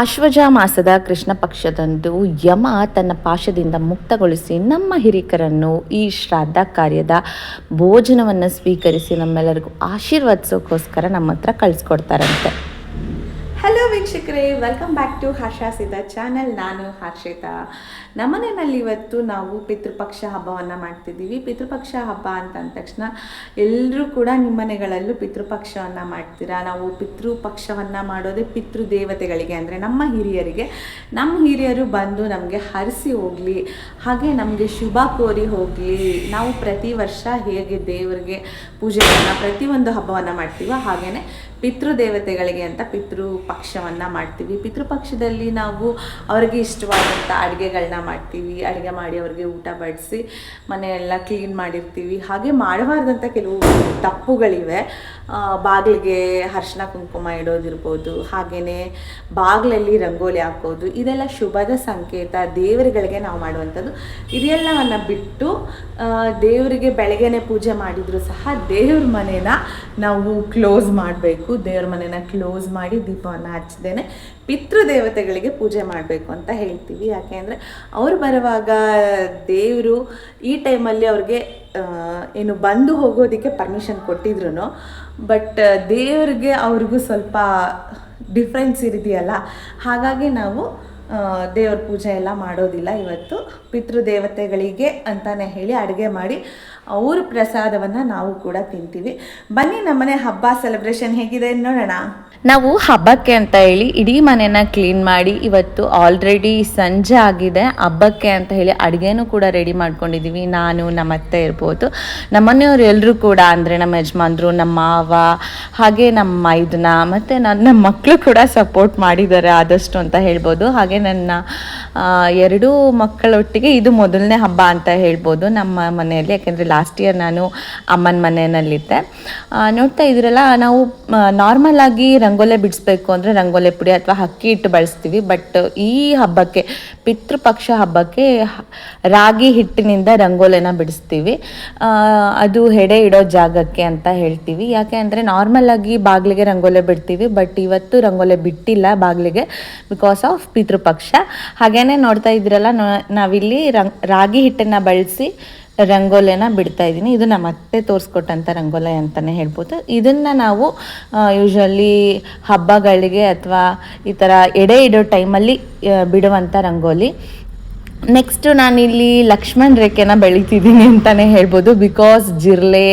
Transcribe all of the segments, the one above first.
ಅಶ್ವಜ ಮಾಸದ ಕೃಷ್ಣ ಪಕ್ಷದಂದು ಯಮ ತನ್ನ ಪಾಶದಿಂದ ಮುಕ್ತಗೊಳಿಸಿ ನಮ್ಮ ಹಿರಿಕರನ್ನು ಈ ಶ್ರಾದ್ದ ಕಾರ್ಯದ ಭೋಜನವನ್ನು ಸ್ವೀಕರಿಸಿ ನಮ್ಮೆಲ್ಲರಿಗೂ ಆಶೀರ್ವದಿಸೋಕ್ಕೋಸ್ಕರ ನಮ್ಮ ಹತ್ರ ಕಳಿಸ್ಕೊಡ್ತಾರಂತೆ. ಹಲೋ ವೀಕ್ಷಕರೇ ವೆಲ್ಕಮ್ ಬ್ಯಾಕ್ ಟು ಹರ್ಷಾಸಿದ ಚಾನೆಲ್ ನಾನು ಹರ್ಷಿತಾ. ನಮ್ಮನೆಯಲ್ಲಿ ಇವತ್ತು ನಾವು ಪಿತೃಪಕ್ಷ ಹಬ್ಬವನ್ನು ಮಾಡ್ತಿದ್ದೀವಿ. ಪಿತೃಪಕ್ಷ ಹಬ್ಬ ಅಂತ ಅಂದ ತಕ್ಷಣ ಎಲ್ಲರೂ ಕೂಡ ನಿಮ್ಮ ಮನೆಗಳಲ್ಲೂ ಪಿತೃಪಕ್ಷವನ್ನು ಮಾಡ್ತೀರಾ? ನಾವು ಪಿತೃಪಕ್ಷವನ್ನು ಮಾಡೋದೇ ಪಿತೃ ದೇವತೆಗಳಿಗೆ ಅಂದರೆ ನಮ್ಮ ಹಿರಿಯರಿಗೆ. ನಮ್ಮ ಹಿರಿಯರು ಬಂದು ನಮಗೆ ಹರಿಸಿ ಹೋಗಲಿ, ಹಾಗೆ ನಮಗೆ ಶುಭ ಕೋರಿ ಹೋಗಲಿ. ನಾವು ಪ್ರತಿ ವರ್ಷ ಹೇಗೆ ದೇವರಿಗೆ ಪೂಜೆಯನ್ನು ಪ್ರತಿಯೊಂದು ಹಬ್ಬವನ್ನು ಮಾಡ್ತೀವೋ ಹಾಗೆಯೇ ಪಿತೃದೇವತೆಗಳಿಗೆ ಅಂತ ಪಿತೃಪಕ್ಷವನ್ನು ಮಾಡ್ತೀವಿ. ಪಿತೃಪಕ್ಷದಲ್ಲಿ ನಾವು ಅವರಿಗೆ ಇಷ್ಟವಾದಂಥ ಅಡುಗೆಗಳನ್ನ ಮಾಡ್ತೀವಿ, ಅಡುಗೆ ಮಾಡಿ ಅವ್ರಿಗೆ ಊಟ ಬಡಿಸಿ, ಮನೆಯೆಲ್ಲ ಕ್ಲೀನ್ ಮಾಡಿರ್ತೀವಿ. ಹಾಗೆ ಮಾಡಬಾರ್ದಂಥ ಕೆಲವು ತಪ್ಪುಗಳಿವೆ. ಬಾಗಿಲಿಗೆ ಅರ್ಶಿನ ಕುಂಕುಮ ಇಡೋದಿರ್ಬೋದು ಹಾಗೆಯೇ ಬಾಗಿಲಲ್ಲಿ ರಂಗೋಲಿ ಹಾಕೋದು, ಇದೆಲ್ಲ ಶುಭದ ಸಂಕೇತ. ದೇವರುಗಳಿಗೆ ನಾವು ಮಾಡುವಂಥದ್ದು. ಇದೆಲ್ಲವನ್ನು ಬಿಟ್ಟು ದೇವರಿಗೆ ಬೆಳಗ್ಗೆನೆ ಪೂಜೆ ಮಾಡಿದರೂ ಸಹ ದೇವ್ರ ಮನೇನ ನಾವು ಕ್ಲೋಸ್ ಮಾಡಬೇಕು. ದೇವ್ರ ಮನೇನ ಕ್ಲೋಸ್ ಮಾಡಿ ದೀಪವನ್ನು ಹಚ್ಚದೇನೆ ಪಿತೃದೇವತೆಗಳಿಗೆ ಪೂಜೆ ಮಾಡಬೇಕು ಅಂತ ಹೇಳ್ತೀವಿ. ಯಾಕೆ ಅಂದರೆ ಅವ್ರು ಬರುವಾಗ ದೇವರು ಈ ಟೈಮಲ್ಲಿ ಅವ್ರಿಗೆ ಏನು ಬಂದು ಹೋಗೋದಕ್ಕೆ ಪರ್ಮಿಷನ್ ಕೊಟ್ಟಿದ್ರು ಬಟ್ ದೇವ್ರಿಗೆ ಅವ್ರಿಗೂ ಸ್ವಲ್ಪ ಡಿಫ್ರೆನ್ಸ್ ಇರಿದೆಯಲ್ಲ. ಹಾಗಾಗಿ ನಾವು ದೇವ್ರ ಪೂಜೆ ಎಲ್ಲ ಮಾಡೋದಿಲ್ಲ. ಇವತ್ತು ಪಿತೃದೇವತೆಗಳಿಗೆ ಅಂತಲೇ ಹೇಳಿ ಅಡುಗೆ ಮಾಡಿ ಅವ್ರ ಪ್ರಸಾದವನ್ನು ನಾವು ಕೂಡ ತಿಂತೀವಿ. ಬನ್ನಿ ನಮ್ಮನೆ ಹಬ್ಬ ಸೆಲೆಬ್ರೇಷನ್ ಹೇಗಿದೆ ನೋಡೋಣ. ನಾವು ಹಬ್ಬಕ್ಕೆ ಅಂತ ಹೇಳಿ ಇಡೀ ಮನೆನ ಕ್ಲೀನ್ ಮಾಡಿ ಇವತ್ತು ಆಲ್ರೆಡಿ ಸಂಜೆ ಆಗಿದೆ. ಹಬ್ಬಕ್ಕೆ ಅಂತ ಹೇಳಿ ಅಡುಗೆನೂ ಕೂಡ ರೆಡಿ ಮಾಡ್ಕೊಂಡಿದ್ದೀವಿ ನಾನು, ನಮ್ಮ ಅತ್ತೆ ಇರ್ಬೋದು. ನಮ್ಮ ಮನೆಯವ್ರು ಎಲ್ಲರೂ ಕೂಡ ಅಂದರೆ ನಮ್ಮ ಯಜಮಾನ್ರು, ನಮ್ಮ ಮಾವ, ಹಾಗೆ ನಮ್ಮ ಮೈದನ ಮತ್ತು ನನ್ನ ಮಕ್ಕಳು ಕೂಡ ಸಪೋರ್ಟ್ ಮಾಡಿದ್ದಾರೆ ಆದಷ್ಟು ಅಂತ ಹೇಳ್ಬೋದು. ಹಾಗೆ ನನ್ನ ಎರಡೂ ಮಕ್ಕಳೊಟ್ಟಿಗೆ ಇದು ಮೊದಲನೇ ಹಬ್ಬ ಅಂತ ಹೇಳ್ಬೋದು ನಮ್ಮ ಮನೆಯಲ್ಲಿ. ಯಾಕೆಂದರೆ ಲಾಸ್ಟ್ ಇಯರ್ ನಾನು ಅಮ್ಮನ ಮನೆಯಲ್ಲಿದ್ದೆ. ನೋಡ್ತಾ ಇದ್ರಲ್ಲ, ನಾವು ನಾರ್ಮಲ್ ಆಗಿ ರಂಗೋಲೆ ಬಿಡಿಸ್ಬೇಕು ಅಂದರೆ ರಂಗೋಲೆ ಪುಡಿ ಅಥವಾ ಅಕ್ಕಿ ಹಿಟ್ಟು ಬಳಸ್ತೀವಿ. ಬಟ್ ಈ ಹಬ್ಬಕ್ಕೆ, ಪಿತೃಪಕ್ಷ ಹಬ್ಬಕ್ಕೆ ರಾಗಿ ಹಿಟ್ಟಿನಿಂದ ರಂಗೋಲೆನ ಬಿಡಿಸ್ತೀವಿ. ಅದು ಹೆಡೆ ಇಡೋ ಜಾಗಕ್ಕೆ ಅಂತ ಹೇಳ್ತೀವಿ. ಯಾಕೆ ಅಂದರೆ ನಾರ್ಮಲ್ ಆಗಿ ಬಾಗಿಲಿಗೆ ರಂಗೋಲೆ ಬಿಡ್ತೀವಿ. ಬಟ್ ಇವತ್ತು ರಂಗೋಲೆ ಬಿಟ್ಟಿಲ್ಲ ಬಾಗಿಲಿಗೆ ಬಿಕಾಸ್ ಆಫ್ ಪಿತೃಪಕ್ಷ. ಹಾಗೇನೆ ನೋಡ್ತಾ ಇದ್ರಲ್ಲ ನಾವಿಲ್ಲಿ ರಂಗ್, ರಾಗಿ ಹಿಟ್ಟನ್ನು ಬಳಸಿ ರಂಗೋಲೆನ ಬಿಡ್ತಾ ಇದ್ದೀನಿ. ಇದು ನಮ್ಮ ಅತ್ತೆ ತೋರಿಸ್ಕೊಟ್ಟಂಥ ರಂಗೋಲೆ ಅಂತಲೇ ಹೇಳ್ಬೋದು. ಇದನ್ನು ನಾವು ಯೂಶ್ವಲಿ ಹಬ್ಬಗಳಿಗೆ ಅಥವಾ ಈ ಥರ ಎಡೆ ಇಡೋ ಟೈಮಲ್ಲಿ ಬಿಡುವಂಥ ರಂಗೋಲಿ. ನೆಕ್ಸ್ಟ್ ನಾನಿಲ್ಲಿ ಲಕ್ಷ್ಮಣ್ ರೇಖೆನ ಬೆಳಿತಿದ್ದೀನಿ ಅಂತಲೇ ಹೇಳ್ಬೋದು. ಬಿಕಾಸ್ ಜಿರ್ಲೆ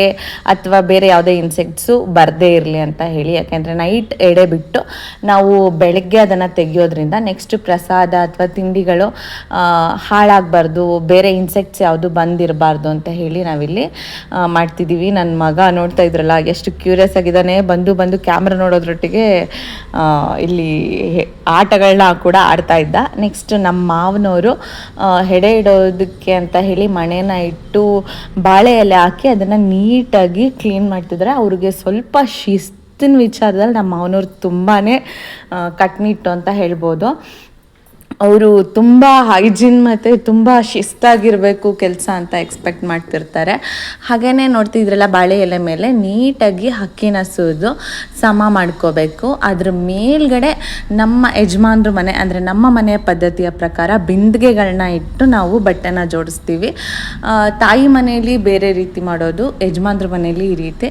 ಅಥವಾ ಬೇರೆ ಯಾವುದೇ ಇನ್ಸೆಕ್ಟ್ಸು ಬರದೇ ಇರಲಿ ಅಂತ ಹೇಳಿ. ಯಾಕೆಂದರೆ ನೈಟ್ ಎಡೆ ಬಿಟ್ಟು ನಾವು ಬೆಳಗ್ಗೆ ಅದನ್ನು ತೆಗೆಯೋದ್ರಿಂದ ನೆಕ್ಸ್ಟ್ ಪ್ರಸಾದ ಅಥವಾ ತಿಂಡಿಗಳು ಹಾಳಾಗಬಾರ್ದು, ಬೇರೆ ಇನ್ಸೆಕ್ಟ್ಸ್ ಯಾವುದು ಬಂದಿರಬಾರ್ದು ಅಂತ ಹೇಳಿ ನಾವಿಲ್ಲಿ ಮಾಡ್ತಿದ್ದೀವಿ ನನ್ನ ಮಗ ನೋಡ್ತಾ ಇದ್ರಲ್ಲ, ಎಷ್ಟು ಕ್ಯೂರಿಯಸ್ ಆಗಿದ್ದಾನೆ. ಬಂದು ಬಂದು ಕ್ಯಾಮ್ರಾ ನೋಡೋದ್ರೊಟ್ಟಿಗೆ ಇಲ್ಲಿ ಆಟಗಳನ್ನ ಕೂಡ ಆಡ್ತಾ ಇದ್ದ. ನೆಕ್ಸ್ಟ್ ನಮ್ಮ ಮಾವನವರು ಹೆಡೆ ಇಡೋದಕ್ಕೆ ಅಂತ ಹೇಳಿ ಮಣೆನ ಇಟ್ಟು ಬಾಳೆ ಎಲೆ ಹಾಕಿ ಅದನ್ನು ನೀಟಾಗಿ ಕ್ಲೀನ್ ಮಾಡ್ತಿದ್ರೆ ಅವ್ರಿಗೆ ಸ್ವಲ್ಪ ಶಿಸ್ತಿನ ವಿಚಾರದಲ್ಲಿ ನಮ್ಮ ಮಾವನವ್ರು ತುಂಬಾ ಕಟ್ನಿಟ್ಟು ಅಂತ ಹೇಳ್ಬೋದು. ಅವರು ತುಂಬ ಹೈಜಿನ್ ಮತ್ತು ತುಂಬ ಶಿಸ್ತಾಗಿರಬೇಕು ಕೆಲಸ ಅಂತ ಎಕ್ಸ್ಪೆಕ್ಟ್ ಮಾಡ್ತಿರ್ತಾರೆ. ಹಾಗೆಯೇ ನೋಡ್ತಿದ್ರಲ್ಲ ಬಾಳೆ ಎಲೆ ಮೇಲೆ ನೀಟಾಗಿ ಹಕ್ಕಿನ ಸುರಿದು ಸಮ ಮಾಡ್ಕೋಬೇಕು. ಅದ್ರ ಮೇಲ್ಗಡೆ ನಮ್ಮ ಯಜಮಾನ್ರ ಮನೆ ಅಂದರೆ ನಮ್ಮ ಮನೆಯ ಪದ್ಧತಿಯ ಪ್ರಕಾರ ಬಿಂದಿಗೆಗಳನ್ನ ಇಟ್ಟು ನಾವು ಬಟ್ಟೆನ ಜೋಡಿಸ್ತೀವಿ. ತಾಯಿ ಮನೆಯಲ್ಲಿ ಬೇರೆ ರೀತಿ ಮಾಡೋದು, ಯಜಮಾನ್ರ ಮನೆಯಲ್ಲಿ ಈ ರೀತಿ.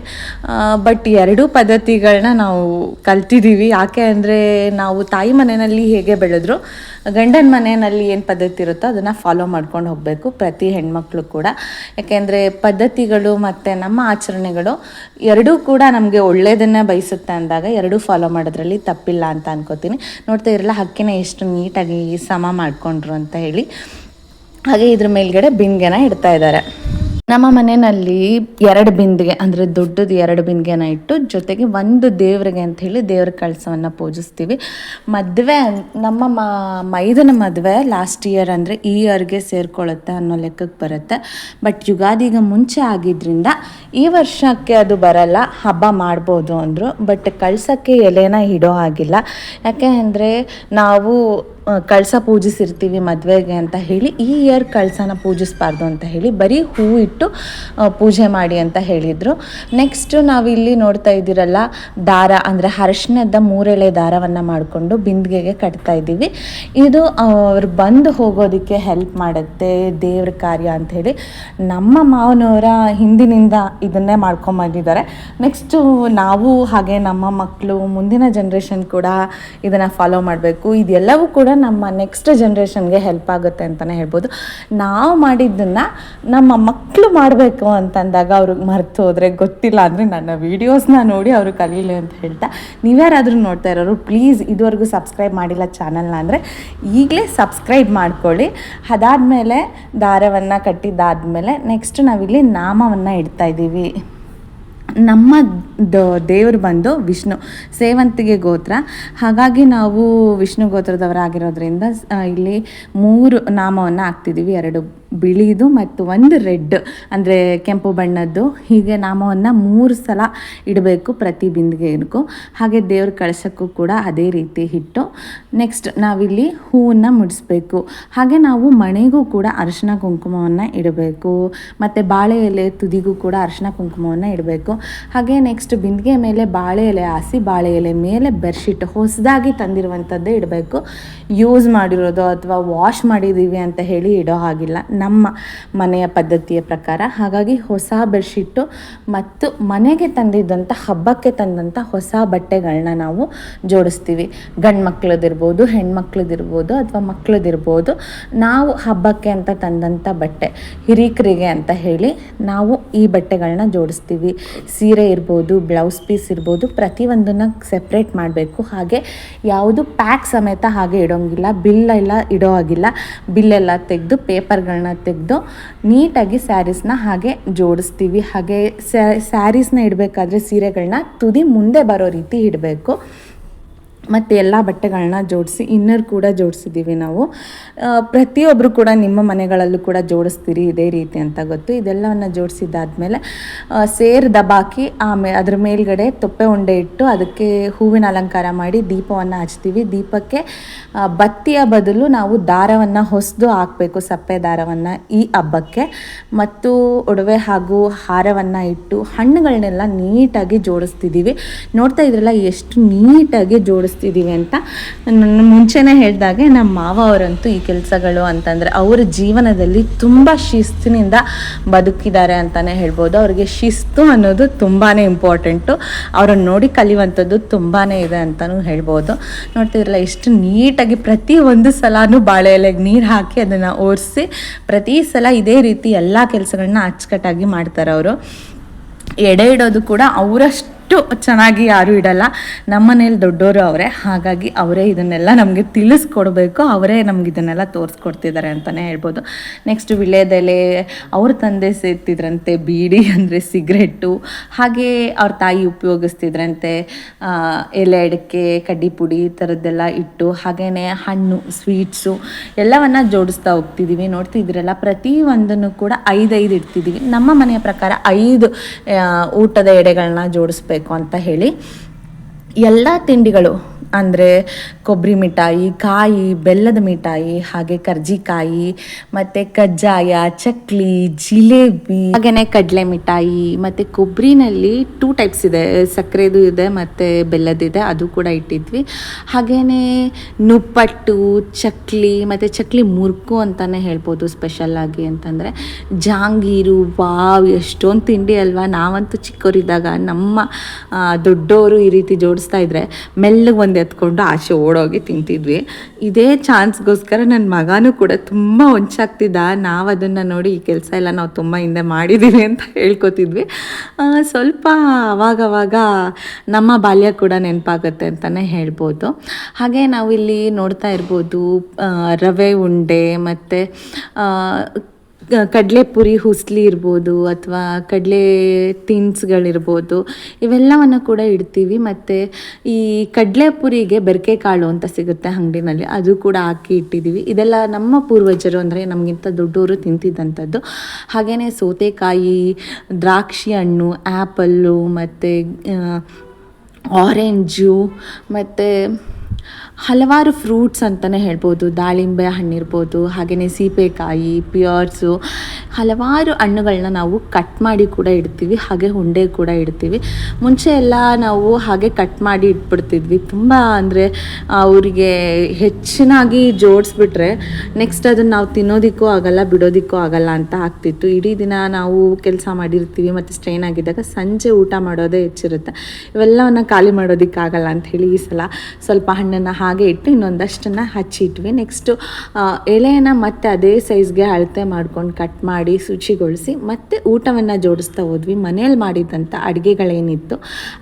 ಬಟ್ ಎರಡೂ ಪದ್ಧತಿಗಳನ್ನ ನಾವು ಕಲ್ತಿದ್ದೀವಿ. ಯಾಕೆ ಅಂದರೆ ನಾವು ತಾಯಿ ಮನೆಯಲ್ಲಿ ಹೇಗೆ ಬೆಳೆದ್ರು ಗಂಡನ ಮನೆಯಲ್ಲಿ ಏನು ಪದ್ಧತಿ ಇರುತ್ತೋ ಅದನ್ನು ಫಾಲೋ ಮಾಡ್ಕೊಂಡು ಹೋಗಬೇಕು ಪ್ರತಿ ಹೆಣ್ಮಕ್ಳು ಕೂಡ. ಯಾಕೆಂದರೆ ಪದ್ಧತಿಗಳು ಮತ್ತು ನಮ್ಮ ಆಚರಣೆಗಳು ಎರಡೂ ಕೂಡ ನಮಗೆ ಒಳ್ಳೆಯದನ್ನು ಬಯಸುತ್ತೆ ಅಂದಾಗ ಎರಡೂ ಫಾಲೋ ಮಾಡೋದ್ರಲ್ಲಿ ತಪ್ಪಿಲ್ಲ ಅಂತ ಅನ್ಕೋತೀನಿ. ನೋಡ್ತಾ ಇರಲ್ಲ, ಹಕ್ಕಿನ ಎಷ್ಟು ನೀಟಾಗಿ ಸಮ ಮಾಡಿಕೊಂಡ್ರು ಅಂತ ಹೇಳಿ. ಹಾಗೆ ಇದ್ರ ಮೇಲ್ಗಡೆ ಬಿಂದಿಗೆನ ಇಡ್ತಾ ಇದ್ದಾರೆ. ನಮ್ಮ ಮನೆಯಲ್ಲಿ ಎರಡು ಬಿಂದಿಗೆ, ಅಂದರೆ ದೊಡ್ಡದು ಎರಡು ಬಿಂದಿಗೆನ ಇಟ್ಟು ಜೊತೆಗೆ ಒಂದು ದೇವರಿಗೆ ಅಂತ ಹೇಳಿ ದೇವ್ರ ಕಳಸವನ್ನು ಪೂಜಿಸ್ತೀವಿ. ಮದುವೆ ನಮ್ಮ ಮೈದನ ಮದುವೆ ಲಾಸ್ಟ್ ಇಯರ್ ಅಂದರೆ ಈ ಇಯರ್ಗೆ ಸೇರ್ಕೊಳ್ಳುತ್ತೆ ಅನ್ನೋ ಲೆಕ್ಕಕ್ಕೆ ಬರುತ್ತೆ. ಬಟ್ ಯುಗಾದಿಗೆ ಮುಂಚೆ ಆಗಿದ್ರಿಂದ ಈ ವರ್ಷಕ್ಕೆ ಅದು ಬರಲ್ಲ, ಹಬ್ಬ ಮಾಡ್ಬೋದು ಅಂದರು. ಬಟ್ ಕಳ್ಸೋಕ್ಕೆ ಎಲೆನ ಇಡೋ ಆಗಿಲ್ಲ ಯಾಕೆ ಅಂದರೆ ನಾವು ಕಳಸ ಪೂಜಿಸಿರ್ತೀವಿ ಮದುವೆಗೆ ಅಂತ ಹೇಳಿ, ಈ ಇಯರ್ ಕಳಸನ ಪೂಜಿಸಬಾರ್ದು ಅಂತ ಹೇಳಿ ಬರೀ ಹೂ ಇಟ್ಟು ಪೂಜೆ ಮಾಡಿ ಅಂತ ಹೇಳಿದರು. ನೆಕ್ಸ್ಟು ನಾವಿಲ್ಲಿ ನೋಡ್ತಾ ಇದ್ದೀರಲ್ಲ, ದಾರ ಅಂದರೆ ಅರಶಿನದ ಮೂರೆಳೆ ದಾರವನ್ನು ಮಾಡಿಕೊಂಡು ಬಿಂದಿಗೆಗೆ ಕಟ್ತಾ ಇದ್ದೀವಿ. ಇದು ಅವ್ರು ಬಂದು ಹೋಗೋದಕ್ಕೆ ಹೆಲ್ಪ್ ಮಾಡುತ್ತೆ, ದೇವ್ರ ಕಾರ್ಯ ಅಂತ ಹೇಳಿ. ನಮ್ಮ ಮಾವನವರ ಹಿಂದಿನಿಂದ ಇದನ್ನೇ ಮಾಡ್ಕೊಂಬಂದಿದ್ದಾರೆ ನೆಕ್ಸ್ಟು ನಾವು ಹಾಗೆ ನಮ್ಮ ಮಕ್ಕಳು ಮುಂದಿನ ಜನ್ರೇಷನ್ ಕೂಡ ಇದನ್ನು ಫಾಲೋ ಮಾಡಬೇಕು. ಇದೆಲ್ಲವೂ ಕೂಡ ನಮ್ಮ ನೆಕ್ಸ್ಟ್ ಜನ್ರೇಷನ್ಗೆ ಹೆಲ್ಪ್ ಆಗುತ್ತೆ ಅಂತಲೇ ಹೇಳ್ಬೋದು. ನಾವು ಮಾಡಿದ್ದನ್ನು ನಮ್ಮ ಮಕ್ಕಳು ಮಾಡಬೇಕು ಅಂತಂದಾಗ ಅವ್ರಿಗೆ ಮರೆತು ಹೋದರೆ ಗೊತ್ತಿಲ್ಲ ಅಂದರೆ ನನ್ನ ವೀಡಿಯೋಸ್ನ ನೋಡಿ ಅವರು ಕಲೀಲಿ ಅಂತ ಹೇಳ್ತಾ. ನೀವ್ಯಾರಾದರೂ ನೋಡ್ತಾ ಇರೋರು ಪ್ಲೀಸ್ ಇದುವರೆಗೂ ಸಬ್ಸ್ಕ್ರೈಬ್ ಮಾಡಿಲ್ಲ ಚಾನಲ್ನ ಅಂದರೆ ಈಗಲೇ ಸಬ್ಸ್ಕ್ರೈಬ್ ಮಾಡ್ಕೊಳ್ಳಿ. ಅದಾದಮೇಲೆ ದಾರವನ್ನು ಕಟ್ಟಿದ್ದಾದಮೇಲೆ ನೆಕ್ಸ್ಟ್ ನಾವಿಲ್ಲಿ ನಾಮವನ್ನು ಇಡ್ತಾ ಇದ್ದೀವಿ. ನಮ್ಮ ದ ದೇವರು ಬಂದು ವಿಷ್ಣು, ಸೇವಂತಿಗೆ ಗೋತ್ರ. ಹಾಗಾಗಿ ನಾವು ವಿಷ್ಣು ಗೋತ್ರದವರಾಗಿರೋದ್ರಿಂದ ಇಲ್ಲಿ ಮೂರು ನಾಮವನ್ನು ಹಾಕ್ತಿದ್ದೀವಿ ಎರಡು ಬಿಳಿದು ಮತ್ತು ಒಂದು ರೆಡ್, ಅಂದರೆ ಕೆಂಪು ಬಣ್ಣದ್ದು. ಹೀಗೆ ನಾಮವನ್ನು ಮೂರು ಸಲ ಇಡಬೇಕು ಪ್ರತಿ ಬಿಂದಿಗೆಗೂ ಹಾಗೆ ದೇವ್ರ ಕಳಶಕ್ಕೂ ಕೂಡ ಅದೇ ರೀತಿ ಹಿಟ್ಟು ನೆಕ್ಸ್ಟ್ ನಾವಿಲ್ಲಿ ಹೂವನ್ನು ಮುಡಿಸ್ಬೇಕು. ಹಾಗೆ ನಾವು ಮಣೆಗೂ ಕೂಡ ಅರಿಶಿನ ಕುಂಕುಮವನ್ನು ಇಡಬೇಕು. ಮತ್ತು ಬಾಳೆ ಎಲೆ ತುದಿಗೂ ಕೂಡ ಅರಿಶಿನ ಕುಂಕುಮವನ್ನು ಇಡಬೇಕು. ಹಾಗೆ ನೆಕ್ಸ್ಟ್ ಬಿಂದಿಗೆ ಮೇಲೆ ಬಾಳೆ ಎಲೆ ಹಾಸಿ, ಬಾಳೆ ಎಲೆ ಮೇಲೆ ಬೆಡ್ಶೀಟ್ ಹೊಸದಾಗಿ ತಂದಿರುವಂಥದ್ದೇ ಇಡಬೇಕು. ಯೂಸ್ ಮಾಡಿರೋದು ಅಥವಾ ವಾಶ್ ಮಾಡಿದ್ದೀವಿ ಅಂತ ಹೇಳಿ ಇಡೋ ಹಾಗಿಲ್ಲ. ನಮ್ಮ ಮನೆಯ ಪದ್ಧತಿಯ ಪ್ರಕಾರ. ಹಾಗಾಗಿ ಹೊಸ ಬೆಡ್ಶೀಟು ಮತ್ತು ಮನೆಗೆ ತಂದಿದ್ದಂಥ, ಹಬ್ಬಕ್ಕೆ ತಂದಂಥ ಹೊಸ ಬಟ್ಟೆಗಳನ್ನ ನಾವು ಜೋಡಿಸ್ತೀವಿ. ಗಂಡು ಮಕ್ಳದಿರ್ಬೋದು ಹೆಣ್ಮಕ್ಳದಿರ್ಬೋದು ಅಥವಾ ಮಕ್ಳದಿರ್ಬೋದು, ನಾವು ಹಬ್ಬಕ್ಕೆ ಅಂತ ತಂದಂಥ ಬಟ್ಟೆ, ಹಿರೀಕರಿಗೆ ಅಂತ ಹೇಳಿ ನಾವು ಈ ಬಟ್ಟೆಗಳನ್ನ ಜೋಡಿಸ್ತೀವಿ. ಸೀರೆ ಇರ್ಬೋದು, ಬ್ಲೌಸ್ ಪೀಸ್ ಇರ್ಬೋದು, ಪ್ರತಿಯೊಂದನ್ನು ಸೆಪ್ರೇಟ್ ಮಾಡಬೇಕು. ಹಾಗೆ ಯಾವುದು ಪ್ಯಾಕ್ ಸಮೇತ ಹಾಗೆ ಇಡೋಂಗಿಲ್ಲ ಬಿಲ್ ಎಲ್ಲ ಇಡೋ ಹಾಗಿಲ್ಲ. ಬಿಲ್ಲೆಲ್ಲ ತೆಗೆದು ಪೇಪರ್ಗಳನ್ನ ತೆಗೆದು ನೀಟಾಗಿ ಸ್ಯಾರೀಸ್ನ ಹಾಗೆ ಜೋಡಿಸ್ತೀವಿ. ಹಾಗೆ ಸ್ಯಾರೀಸ್ನ ಇಡಬೇಕಾದ್ರೆ ಸೀರೆಗಳನ್ನ ತುದಿ ಮುಂದೆ ಬರೋ ರೀತಿ ಇಡಬೇಕು. ಮತ್ತು ಎಲ್ಲ ಬಟ್ಟೆಗಳನ್ನ ಜೋಡಿಸಿ, ಇನ್ನರ್ ಕೂಡ ಜೋಡಿಸಿದ್ದೀವಿ ನಾವು. ಪ್ರತಿಯೊಬ್ಬರು ಕೂಡ ನಿಮ್ಮ ಮನೆಗಳಲ್ಲೂ ಕೂಡ ಜೋಡಿಸ್ತೀರಿ ಇದೇ ರೀತಿ ಅಂತ ಗೊತ್ತು. ಇದೆಲ್ಲವನ್ನು ಜೋಡಿಸಿದ್ದಾದ್ಮೇಲೆ ಸೇರ್ ದಬಾಕಿ ಆಮೇಲೆ ಅದ್ರ ಮೇಲ್ಗಡೆ ತೊಪ್ಪೆ ಉಂಡೆ ಇಟ್ಟು ಅದಕ್ಕೆ ಹೂವಿನ ಅಲಂಕಾರ ಮಾಡಿ ದೀಪವನ್ನು ಹಚ್ತೀವಿ. ದೀಪಕ್ಕೆ ಬತ್ತಿಯ ಬದಲು ನಾವು ದಾರವನ್ನು ಹೊಸದು ಹಾಕಬೇಕು, ಸಪ್ಪೆ ದಾರವನ್ನು ಈ ಹಬ್ಬಕ್ಕೆ. ಮತ್ತು ಒಡವೆ ಹಾಗೂ ಹಾರವನ್ನು ಇಟ್ಟು ಹಣ್ಣುಗಳನ್ನೆಲ್ಲ ನೀಟಾಗಿ ಜೋಡಿಸ್ತಿದ್ದೀವಿ ನೋಡ್ತಾ ಇದ್ರಲ್ಲ ಎಷ್ಟು ನೀಟಾಗಿ ಜೋಡಿಸ್ತಿದ್ದೀವಿ ಅಂತ. ನಾನು ಮುಂಚೆನೇ ಹೇಳಿದಾಗೆ ನಮ್ಮ ಮಾವ ಅವರಂತೂ ಈ ಕೆಲಸಗಳು ಅಂತಂದರೆ ಅವರ ಜೀವನದಲ್ಲಿ ತುಂಬ ಶಿಸ್ತಿನಿಂದ ಬದುಕಿದ್ದಾರೆ ಅಂತಲೇ ಹೇಳ್ಬೋದು. ಅವ್ರಿಗೆ ಶಿಸ್ತು ಅನ್ನೋದು ತುಂಬಾ ಇಂಪಾರ್ಟೆಂಟು ಅವರನ್ನು ನೋಡಿ ಕಲಿಯುವಂಥದ್ದು ತುಂಬಾ ಇದೆ ಅಂತಲೂ ಹೇಳ್ಬೋದು. ನೋಡ್ತಿದ್ರಲ್ಲ, ಎಷ್ಟು ನೀಟಾಗಿ ಪ್ರತಿ ಒಂದು ಸಲನೂ ಬಾಳೆ ಎಲೆಗೆ ನೀರು ಹಾಕಿ ಅದನ್ನು ಓಡಿಸಿ ಪ್ರತಿ ಸಲ ಇದೇ ರೀತಿ ಎಲ್ಲ ಕೆಲಸಗಳನ್ನ ಅಚ್ಚುಕಟ್ಟಾಗಿ ಮಾಡ್ತಾರೆ ಅವರು ಎಡೆ ಇಡೋದು ಕೂಡ ಅವರಷ್ಟು ಚೆನ್ನಾಗಿ ಯಾರೂ ಇಡಲ್ಲ. ನಮ್ಮ ಮನೇಲಿ ದೊಡ್ಡವರು ಅವರೇ, ಹಾಗಾಗಿ ಅವರೇ ಇದನ್ನೆಲ್ಲ ನಮಗೆ ತಿಳಿಸ್ಕೊಡ್ಬೇಕು, ಅವರೇ ನಮ್ಗೆ ಇದನ್ನೆಲ್ಲ ತೋರಿಸ್ಕೊಡ್ತಿದ್ದಾರೆ ಅಂತಲೇ ಹೇಳ್ಬೋದು. ನೆಕ್ಸ್ಟ್ ವಿಳ್ಯದೆಲೆ, ಅವ್ರ ತಂದೆ ಸೇರ್ತಿದ್ರಂತೆ ಬೀಡಿ ಅಂದರೆ ಸಿಗರೆಟ್ಟು ಹಾಗೆ ಅವ್ರ ತಾಯಿ ಉಪಯೋಗಿಸ್ತಿದ್ರಂತೆ ಎಲೆ ಅಡಿಕೆ, ಕಡ್ಡಿ ಪುಡಿ ಈ ಥರದ್ದೆಲ್ಲ ಇಟ್ಟು ಹಾಗೆಯೇ ಹಣ್ಣು ಸ್ವೀಟ್ಸು ಎಲ್ಲವನ್ನ ಜೋಡಿಸ್ತಾ ಹೋಗ್ತಿದ್ದೀವಿ ನೋಡ್ತಿದ್ದೀರಲ್ಲ ಪ್ರತಿ ಒಂದನ್ನು ಕೂಡ ಐದೈದು ಇಡ್ತಿದ್ದೀವಿ ನಮ್ಮ ಮನೆಯ ಪ್ರಕಾರ ಐದು ಊಟದ ಎಡೆಗಳನ್ನ ಜೋಡಿಸ್ಬೇಕು. ಅಂತ ಹೇಳಿ ಎಲ್ಲ ತಿಂಡಿಗಳು, ಅಂದರೆ ಕೊಬ್ಬರಿ ಮಿಠಾಯಿ, ಕಾಯಿ, ಬೆಲ್ಲದ ಮಿಠಾಯಿ, ಹಾಗೆ ಕರ್ಜಿಕಾಯಿ, ಮತ್ತು ಕಜ್ಜಾಯ, ಚಕ್ಲಿ, ಜಿಲೇಬಿ ಹಾಗೆಯೇ ಕಡಲೆ ಮಿಠಾಯಿ, ಮತ್ತು ಕೊಬ್ಬರಿನಲ್ಲಿ ಟೂ ಟೈಪ್ಸ್ ಇದೆ. ಸಕ್ಕರೆದು ಇದೆ, ಮತ್ತು ಬೆಲ್ಲದಿದೆ ಅದು ಕೂಡ ಇಟ್ಟಿದ್ವಿ. ಹಾಗೆಯೇ ನುಪ್ಪಟ್ಟು, ಚಕ್ಲಿ, ಮತ್ತು ಚಕ್ಲಿ ಮುರ್ಕು ಅಂತಲೇ ಹೇಳ್ಬೋದು ಸ್ಪೆಷಲ್ಲಾಗಿ ಅಂತಂದರೆ. ಜಾಂಗೀರು, ವಾವ್, ಎಷ್ಟೊಂದು ತಿಂಡಿ ಅಲ್ವಾ. ನಾವಂತೂ ಚಿಕ್ಕವರಿದ್ದಾಗ ನಮ್ಮ ದೊಡ್ಡವರು ಈ ರೀತಿ ಇದ್ರೆ ಮೆಲ್ಲಗೆ ಒಂದು ಎತ್ಕೊಂಡು ಆಚೆ ಓಡೋಗಿ ತಿಂತಿದ್ವಿ. ಇದೇ ಚಾನ್ಸ್ಗೋಸ್ಕರ ನನ್ನ ಮಗನೂ ಕೂಡ ತುಂಬ ಹೊಂಚಾಗ್ತಿದ್ದ ನಾವು ಅದನ್ನು ನೋಡಿ ಈ ಕೆಲಸ ಎಲ್ಲ ನಾವು ತುಂಬ ಹಿಂದೆ ಮಾಡಿದ್ದೀವಿ ಅಂತ ಹೇಳ್ಕೊತಿದ್ವಿ. ಸ್ವಲ್ಪ ಅವಾಗವಾಗ ನಮ್ಮ ಬಾಲ್ಯ ಕೂಡ ನೆನಪಾಗುತ್ತೆ ಅಂತಲೇ ಹೇಳ್ಬೋದು. ಹಾಗೆ ನಾವಿಲ್ಲಿ ನೋಡ್ತಾ ಇರ್ಬೋದು ರವೆ ಉಂಡೆ ಮತ್ತು ಕಡಲೆಪುರಿ ಹುಸ್ಲಿ ಇರ್ಬೋದು ಅಥವಾ ಕಡಲೆ ತಿನ್ಸ್ಗಳಿರ್ಬೋದು, ಇವೆಲ್ಲವನ್ನು ಕೂಡ ಇಡ್ತೀವಿ. ಮತ್ತು ಈ ಕಡಲೆಪುರಿಗೆ ಬೆರಕೆ ಕಾಳು ಅಂತ ಸಿಗುತ್ತೆ ಅಂಗಡಿನಲ್ಲಿ, ಅದು ಕೂಡ ಹಾಕಿ ಇಟ್ಟಿದ್ದೀವಿ. ಇದೆಲ್ಲ ನಮ್ಮ ಪೂರ್ವಜರು ಅಂದರೆ ನಮಗಿಂತ ದೊಡ್ಡವರು ತಿಂತಿದ್ದಂಥದ್ದು. ಹಾಗೆಯೇ ಸೌತೆಕಾಯಿ, ದ್ರಾಕ್ಷಿ ಹಣ್ಣು ಆ್ಯಪಲ್ಲು ಮತ್ತು ಆರೆಂಜು ಮತ್ತು ಹಲವಾರು ಫ್ರೂಟ್ಸ್ ಅಂತಲೇ ಹೇಳ್ಬೋದು. ದಾಳಿಂಬೆ ಹಣ್ಣಿರ್ಬೋದು ಹಾಗೆಯೇ ಸೀಬೆಕಾಯಿ, ಪಿಯರ್ಸು, ಹಲವಾರು ಹಣ್ಣುಗಳನ್ನ ನಾವು ಕಟ್ ಮಾಡಿ ಕೂಡ ಇಡ್ತೀವಿ, ಹಾಗೆ ಉಂಡೆ ಕೂಡ ಇಡ್ತೀವಿ. ಮುಂಚೆ ಎಲ್ಲ ನಾವು ಹಾಗೆ ಕಟ್ ಮಾಡಿ ಇಟ್ಬಿಡ್ತಿದ್ವಿ. ತುಂಬ ಅಂದರೆ ಅವರಿಗೆ ಹೆಚ್ಚಿನಾಗಿ ಜೋಡಿಸ್ಬಿಟ್ರೆ ನೆಕ್ಸ್ಟ್ ಅದನ್ನು ನಾವು ತಿನ್ನೋದಕ್ಕೂ ಆಗಲ್ಲ, ಬಿಡೋದಕ್ಕೂ ಆಗಲ್ಲ ಅಂತ ಆಗ್ತಿತ್ತು. ಇಡೀ ದಿನ ನಾವು ಕೆಲಸ ಮಾಡಿರ್ತೀವಿ, ಮತ್ತು ಸ್ಟ್ರೈನ್ ಆಗಿದ್ದಾಗ ಸಂಜೆ ಊಟ ಮಾಡೋದೇ ಹೆಚ್ಚಿರುತ್ತೆ. ಇವೆಲ್ಲವನ್ನು ಖಾಲಿ ಮಾಡೋದಕ್ಕಾಗಲ್ಲ ಅಂತ ಹೇಳಿ ಈ ಸಲ ಸ್ವಲ್ಪ ಹಣ್ಣನ್ನು ಹಾಗೆ ಇಟ್ಟು ಇನ್ನೊಂದಷ್ಟನ್ನು ಹಚ್ಚಿಟ್ವಿ. ನೆಕ್ಸ್ಟು ಎಲೆಯನ್ನು ಮತ್ತೆ ಅದೇ ಸೈಜ್ಗೆ ಅಳತೆ ಮಾಡ್ಕೊಂಡು ಕಟ್ ಮಾಡಿ ಶುಚಿಗೊಳಿಸಿ ಮತ್ತೆ ಊಟವನ್ನು ಜೋಡಿಸ್ತಾ ಹೋದ್ವಿ. ಮನೇಲಿ ಮಾಡಿದಂಥ ಅಡುಗೆಗಳೇನಿತ್ತು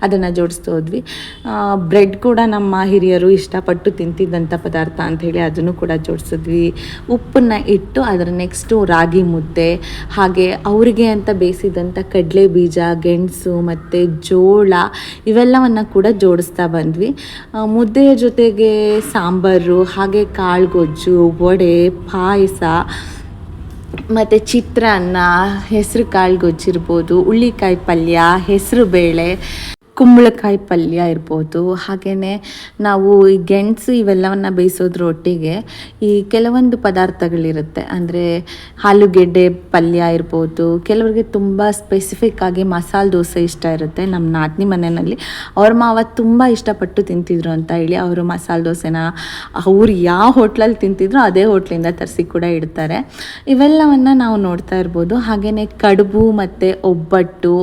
ಅದನ್ನು ಜೋಡಿಸ್ತಾ ಹೋದ್ವಿ. ಬ್ರೆಡ್ ಕೂಡ ನಮ್ಮ ಹಿರಿಯರು ಇಷ್ಟಪಟ್ಟು ತಿಂತಿದ್ದಂಥ ಪದಾರ್ಥ ಅಂಥೇಳಿ ಅದನ್ನು ಕೂಡ ಜೋಡಿಸಿದ್ವಿ. ಉಪ್ಪನ್ನು ಇಟ್ಟು ಅದರ ನೆಕ್ಸ್ಟು ರಾಗಿ ಮುದ್ದೆ, ಹಾಗೆ ಅವರಿಗೆ ಅಂತ ಬೇಯಿಸಿದಂಥ ಕಡಲೆ ಬೀಜ, ಗೆಣಸು ಮತ್ತು ಜೋಳ ಇವೆಲ್ಲವನ್ನು ಕೂಡ ಜೋಡಿಸ್ತಾ ಬಂದ್ವಿ. ಮುದ್ದೆಯ ಜೊತೆಗೆ ಸಾಂಬಾರು ಹಾಗೆ ಕಾಳುಗೊಜ್ಜು ವಡೆ ಪಾಯಸ ಮತ್ತು ಚಿತ್ರಾನ್ನ ಹೆಸರು ಕಾಳು ಗೊಜ್ಜಿರ್ಬೋದು ಹುಳ್ಳಿಕಾಯಿ ಪಲ್ಯ ಹೆಸರು ಬೇಳೆ. ಕುಂಬಳಕಾಯಿ ಪಲ್ಯ ಇರ್ಬೋದು ಹಾಗೆಯೇ ನಾವು ಈ ಗೆಣಸು ಇವೆಲ್ಲವನ್ನು ಬೇಯಿಸೋದ್ರ ಒಟ್ಟಿಗೆ ಈ ಕೆಲವೊಂದು ಪದಾರ್ಥಗಳಿರುತ್ತೆ. ಅಂದರೆ ಆಲೂಗೆಡ್ಡೆ ಪಲ್ಯ ಇರ್ಬೋದು, ಕೆಲವರಿಗೆ ತುಂಬ ಸ್ಪೆಸಿಫಿಕ್ ಆಗಿ ಮಸಾಲೆ ದೋಸೆ ಇಷ್ಟ ಇರುತ್ತೆ. ನಮ್ಮ ನಾದಿನಿ ಮನೆಯಲ್ಲಿ ಅವ್ರ ಮಾವ ತುಂಬ ಇಷ್ಟಪಟ್ಟು ತಿಂತಿದ್ರು ಅಂತ ಹೇಳಿ ಅವರು ಮಸಾಲೆ ದೋಸೆನ ಅವ್ರು ಯಾವ ಹೋಟ್ಲಲ್ಲಿ ತಿಂತಿದ್ರು ಅದೇ ಹೋಟ್ಲಿಂದ ತರಿಸಿ ಕೂಡ ಇಡ್ತಾರೆ. ಇವೆಲ್ಲವನ್ನು ನಾವು ನೋಡ್ತಾ ಇರ್ಬೋದು. ಹಾಗೆಯೇ ಕಡುಬು ಮತ್ತು ಒಬ್ಬಟ್ಟು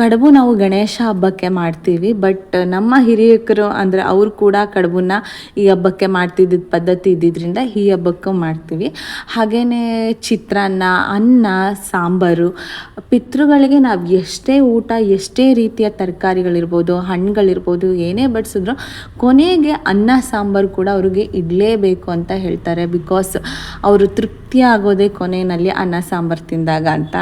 ಕಡುಬು ನಾವು ಗಣೇಶ ಹಬ್ಬಕ್ಕೆ ಮಾಡ್ತೀವಿ. ಬಟ್ ನಮ್ಮ ಹಿರಿಯಕರು ಅಂದರೆ ಅವರು ಕೂಡ ಕಡುಬನ್ನ ಈ ಹಬ್ಬಕ್ಕೆ ಮಾಡ್ತಿದ್ದ ಪದ್ಧತಿ ಇದ್ದಿದ್ದರಿಂದ ಈ ಹಬ್ಬಕ್ಕೂ ಮಾಡ್ತೀವಿ. ಹಾಗೆಯೇ ಚಿತ್ರಾನ್ನ, ಅನ್ನ, ಸಾಂಬಾರು, ಪಿತೃಗಳಿಗೆ ನಾವು ಎಷ್ಟೇ ಊಟ, ಎಷ್ಟೇ ರೀತಿಯ ತರಕಾರಿಗಳಿರ್ಬೋದು, ಹಣ್ಣುಗಳಿರ್ಬೋದು, ಏನೇ ಬಡಿಸಿದ್ರು ಕೊನೆಗೆ ಅನ್ನ, ಸಾಂಬಾರು ಕೂಡ ಅವ್ರಿಗೆ ಇಡಲೇಬೇಕು ಅಂತ ಹೇಳ್ತಾರೆ. ಬಿಕಾಸ್ ಅವರು ತೃಪ್ತಿ ಆಗೋದೇ ಕೊನೆಯಲ್ಲಿ ಅನ್ನ, ಸಾಂಬಾರು ತಿಂದಾಗ ಅಂತ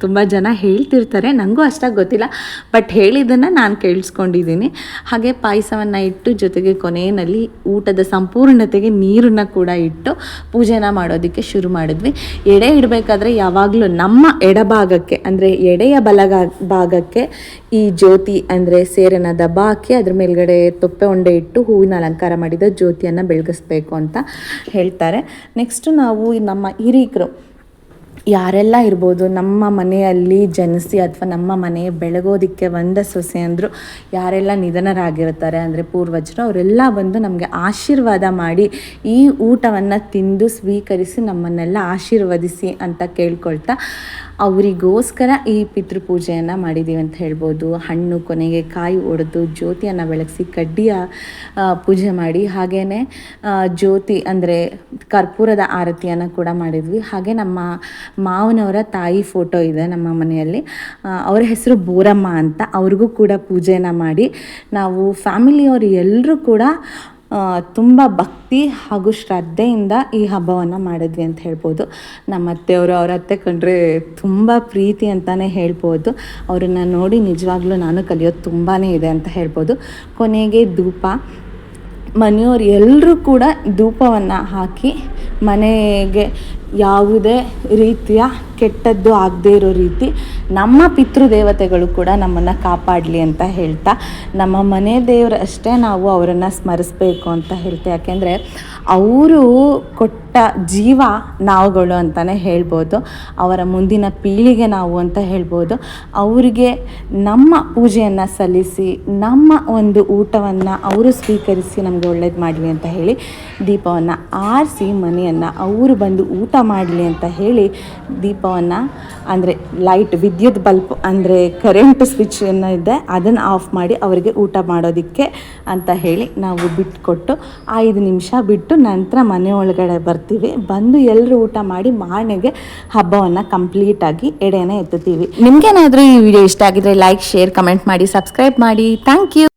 ತುಂಬ ಜನ ಹೇಳ್ತಿರ್ತಾರೆ. ನನಗೂ ಅಷ್ಟಾಗಿ ಗೊತ್ತಿಲ್ಲ. ಬಟ್ ಹೇಳಿದ್ದನ್ನು ನಾನು ಕೇಳಿಸ್ಕೊಂಡಿದ್ದೀನಿ. ಹಾಗೆ ಪಾಯಸವನ್ನು ಇಟ್ಟು ಜೊತೆಗೆ ಕೊನೆಯಲ್ಲಿ ಊಟದ ಸಂಪೂರ್ಣತೆಗೆ ನೀರನ್ನು ಕೂಡ ಇಟ್ಟು ಪೂಜೆನ ಮಾಡೋದಕ್ಕೆ ಶುರು ಮಾಡಿದ್ವಿ. ಎಡೆ ಇಡಬೇಕಾದ್ರೆ ಯಾವಾಗಲೂ ನಮ್ಮ ಎಡಭಾಗಕ್ಕೆ, ಅಂದರೆ ಎಡೆಯ ಬಲಗ ಭಾಗಕ್ಕೆ ಈ ಜ್ಯೋತಿ, ಅಂದರೆ ಸೇರನ ದಬ್ಬ ಹಾಕಿ ಅದ್ರ ಮೇಲ್ಗಡೆ ತೊಪ್ಪೆ ಉಂಡೆ ಇಟ್ಟು ಹೂವಿನ ಅಲಂಕಾರ ಮಾಡಿದ ಜ್ಯೋತಿಯನ್ನು ಬೆಳಗಿಸ್ಬೇಕು ಅಂತ ಹೇಳ್ತಾರೆ. ನೆಕ್ಸ್ಟು ನಾವು ನಮ್ಮ ಹಿರೀಕರು ಯಾರೆಲ್ಲ ಇರ್ಬೋದು, ನಮ್ಮ ಮನೆಯಲ್ಲಿ ಜನಿಸಿ ಅಥವಾ ನಮ್ಮ ಮನೆ ಬೆಳಗೋದಿಕ್ಕೆ ಬಂದ ಸೊಸೆ ಅಂದರು ಯಾರೆಲ್ಲ ನಿಧನರಾಗಿರ್ತಾರೆ ಅಂದರೆ ಪೂರ್ವಜರು, ಅವರೆಲ್ಲ ಬಂದು ನಮಗೆ ಆಶೀರ್ವಾದ ಮಾಡಿ ಈ ಊಟವನ್ನು ತಿಂದು ಸ್ವೀಕರಿಸಿ ನಮ್ಮನ್ನೆಲ್ಲ ಆಶೀರ್ವದಿಸಿ ಅಂತ ಕೇಳ್ಕೊಳ್ತಾ ಅವರಿಗೋಸ್ಕರ ಈ ಪಿತೃಪೂಜೆಯನ್ನು ಮಾಡಿದ್ದೀವಿ ಅಂತ ಹೇಳ್ಬೋದು. ಹಣ್ಣು ಕೊನೆಗೆ ಕಾಯಿ ಒಡೆದು ಜ್ಯೋತಿಯನ್ನು ಬೆಳಗಿಸಿ ಕಡ್ಡಿಯ ಪೂಜೆ ಮಾಡಿ. ಹಾಗೆಯೇ ಜ್ಯೋತಿ ಅಂದರೆ ಕರ್ಪೂರದ ಆರತಿಯನ್ನು ಕೂಡ ಮಾಡಿದ್ವಿ. ಹಾಗೆ ನಮ್ಮ ಮಾವನವರ ತಾಯಿ ಫೋಟೋ ಇದೆ ನಮ್ಮ ಮನೆಯಲ್ಲಿ. ಅವರ ಹೆಸರು ಬೋರಮ್ಮ ಅಂತ. ಅವ್ರಿಗೂ ಕೂಡ ಪೂಜೆನ ಮಾಡಿ ನಾವು ಫ್ಯಾಮಿಲಿಯವರು ಎಲ್ಲರೂ ಕೂಡ ತುಂಬ ಭಕ್ತಿ ಹಾಗೂ ಶ್ರದ್ಧೆಯಿಂದ ಈ ಹಬ್ಬವನ್ನು ಮಾಡಿದ್ವಿ ಅಂತ ಹೇಳ್ಬೋದು. ನಮ್ಮ ಅತ್ತೆಯವರು ಅವ್ರ ಅತ್ತೆ ಕಂಡ್ರೆ ತುಂಬ ಪ್ರೀತಿ ಅಂತಲೇ ಹೇಳ್ಬೋದು. ಅವರನ್ನು ನೋಡಿ ನಿಜವಾಗ್ಲೂ ನಾನು ಕಲಿಯೋದು ತುಂಬಾ ಇದೆ ಅಂತ ಹೇಳ್ಬೋದು. ಕೊನೆಗೆ ಧೂಪ. ಮನೆಯವರು ಎಲ್ಲರೂ ಕೂಡ ಧೂಪವನ್ನು ಹಾಕಿ ಮನೆಗೆ ಯಾವುದೇ ರೀತಿಯ ಕೆಟ್ಟದ್ದು ಆಗದೇ ಇರೋ ರೀತಿ ನಮ್ಮ ಪಿತೃದೇವತೆಗಳು ಕೂಡ ನಮ್ಮನ್ನು ಕಾಪಾಡಲಿ ಅಂತ ಹೇಳ್ತಾ ನಮ್ಮ ಮನೆ ದೇವರಷ್ಟೇ ನಾವು ಅವರನ್ನು ಸ್ಮರಿಸ್ಬೇಕು ಅಂತ ಹೇಳ್ತೆ. ಯಾಕೆಂದರೆ ಅವರು ಕೊಟ್ಟ ಜೀವ ನಾವುಗಳು ಅಂತಲೇ ಹೇಳ್ಬೋದು. ಅವರ ಮುಂದಿನ ಪೀಳಿಗೆ ನಾವು ಅಂತ ಹೇಳ್ಬೋದು. ಅವರಿಗೆ ನಮ್ಮ ಪೂಜೆಯನ್ನು ಸಲ್ಲಿಸಿ, ನಮ್ಮ ಒಂದು ಊಟವನ್ನು ಅವರು ಸ್ವೀಕರಿಸಿ ನಮಗೆ ಒಳ್ಳೇದು ಮಾಡಲಿ ಅಂತ ಹೇಳಿ ದೀಪವನ್ನು ಆರಿಸಿ ಮನೆಯನ್ನು, ಅವರು ಬಂದು ಊಟ ಮಾಡಲಿ ಅಂತ ಹೇಳಿ ದೀಪವನ್ನು, ಅಂದರೆ ಲೈಟ್ ವಿದ್ಯುತ್ ಬಲ್ಬ್ ಅಂದರೆ ಕರೆಂಟ್ ಸ್ವಿಚ್ ಏನೋ ಇದೆ, ಅದನ್ನು ಆಫ್ ಮಾಡಿ ಅವರಿಗೆ ಊಟ ಮಾಡೋದಕ್ಕೆ ಅಂತ ಹೇಳಿ ನಾವು ಬಿಟ್ಕೊಟ್ಟು ಐದು ನಿಮಿಷ ಬಿಟ್ಟು ನಂತರ ಮನೆ ಒಳಗಡೆ ಬರ್ತೀವಿ. ಬಂದು ಎಲ್ಲರೂ ಊಟ ಮಾಡಿ ಮಾರ್ನೆಗೆ ಹಬ್ಬವನ್ನು ಕಂಪ್ಲೀಟಾಗಿ ಎಡೆನ ಎತ್ತುತ್ತೀವಿ. ನಿಮಗೇನಾದರೂ ಈ ವಿಡಿಯೋ ಇಷ್ಟ ಆಗಿದ್ರೆ ಲೈಕ್ ಶೇರ್ ಕಮೆಂಟ್ ಮಾಡಿ ಸಬ್ಸ್ಕ್ರೈಬ್ ಮಾಡಿ. Thank you